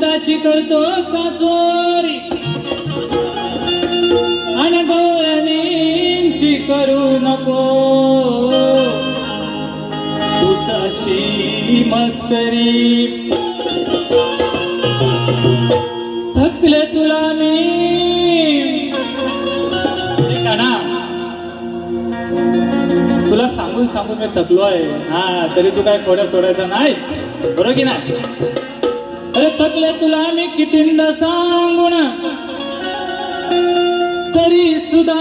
आनंदाची करतो का चोरी? गोळ्यांची करू नको. तुझाशी मस्करी थकले तुला मी. तुला सांगून सांगून मी थकलो आहे. हा तरी तू काय खोड्या सोडायचा नाही? बरोबर की नाही? अरे थकले तुला मी सांगू सांगून. तरी सुद्धा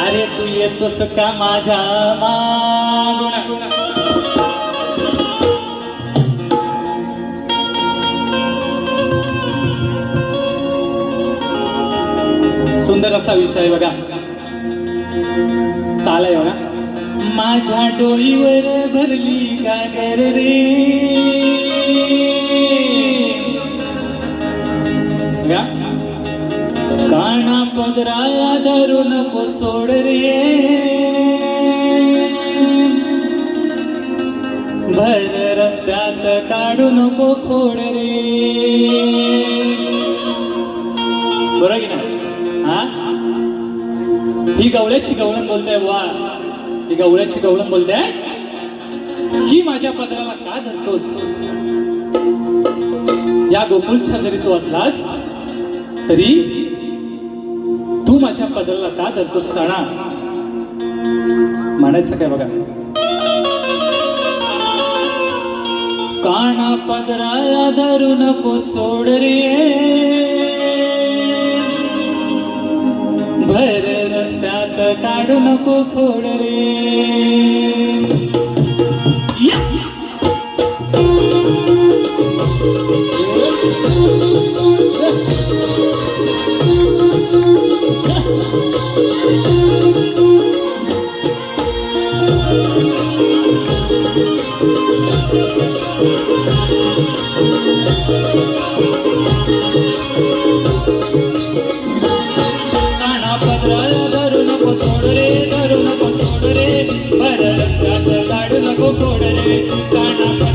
अरे तू येतोस का माझ्या मागून? सुंदर असा विषय बघा. चालय बघा. ना माझ्या डोईवर भरली गागर रे. काना पदराया धरून सोड रे. भर रस्त्यात काढू नको खोड रे. बरोबर की हा? ही गवळ्याची गवळण बोलते वा ती गवळ्याची गवळण बोलते ही माझ्या पदराला का धरतोस? या गोकुळच्या जरी तू असलास तरी तू माझ्या पदराला का धरतोस काना म्हणायचं काय बघा? काना पदराला धरू नको सोड रे भर काढू नको खोड रे കടലകു തുടരെ കാണാ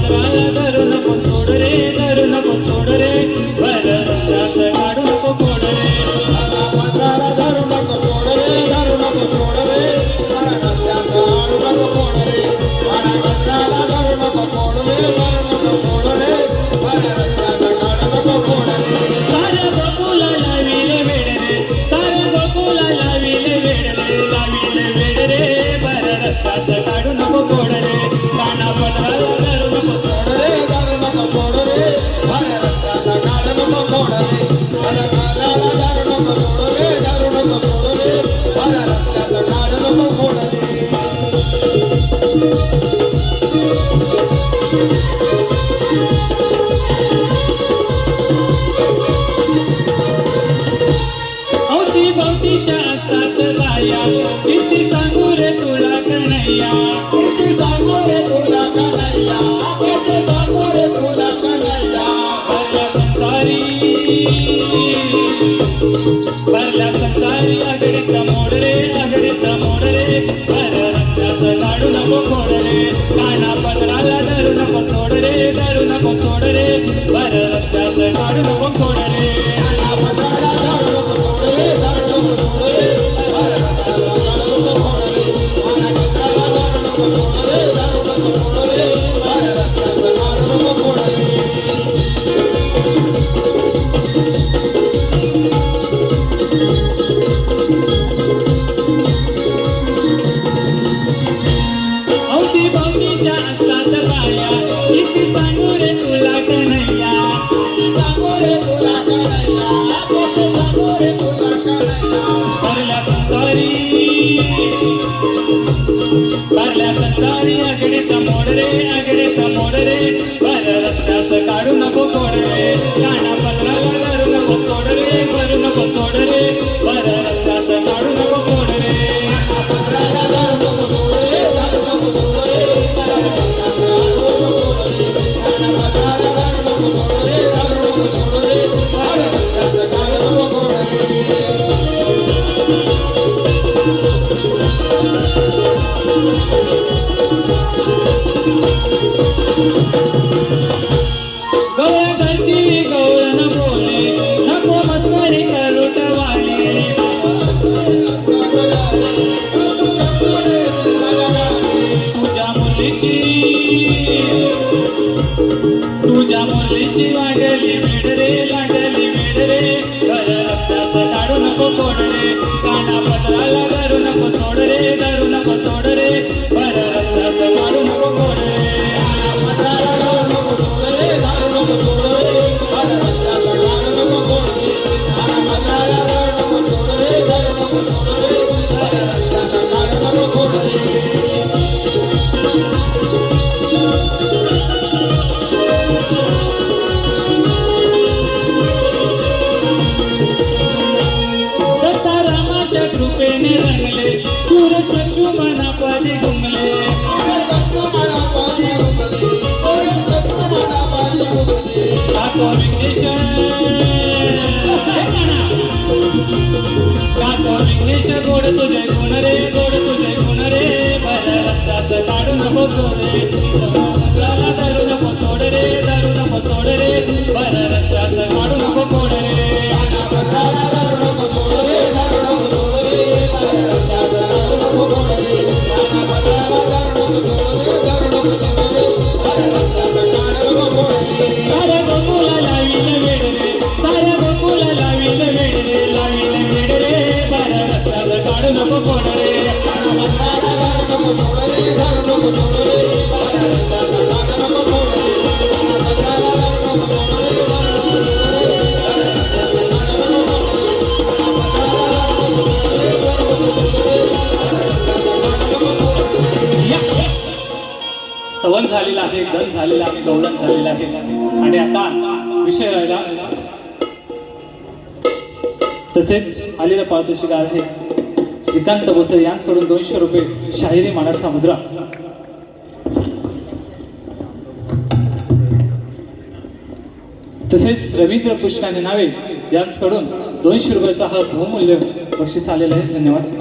काढू नको कोडरे काना पदरा रे दारू नको सोड रे बर रस्त्याचं काढू नको खोड रे Thank you. लांडली मेडरे लांडली मेडरे काना गोड तुझे गुण रे गोड तुझे गुण रे भर काढून नको रे स्तवन झालेला आहे गण झालेला आहे दौलत झालेला आहे. आणि आता विषय राहिला. तसेच आलेलं पारितोषिक आहे. श्रीकांत भोसले यांच्याकडून दोनशे रुपये शाहिरी मानाचा मुद्रा. तसेच रवींद्र कृष्णाने नावे यांचकडून दोनशे रुपयाचा हा बहुमूल्य बक्षीस आलेला आहे. धन्यवाद.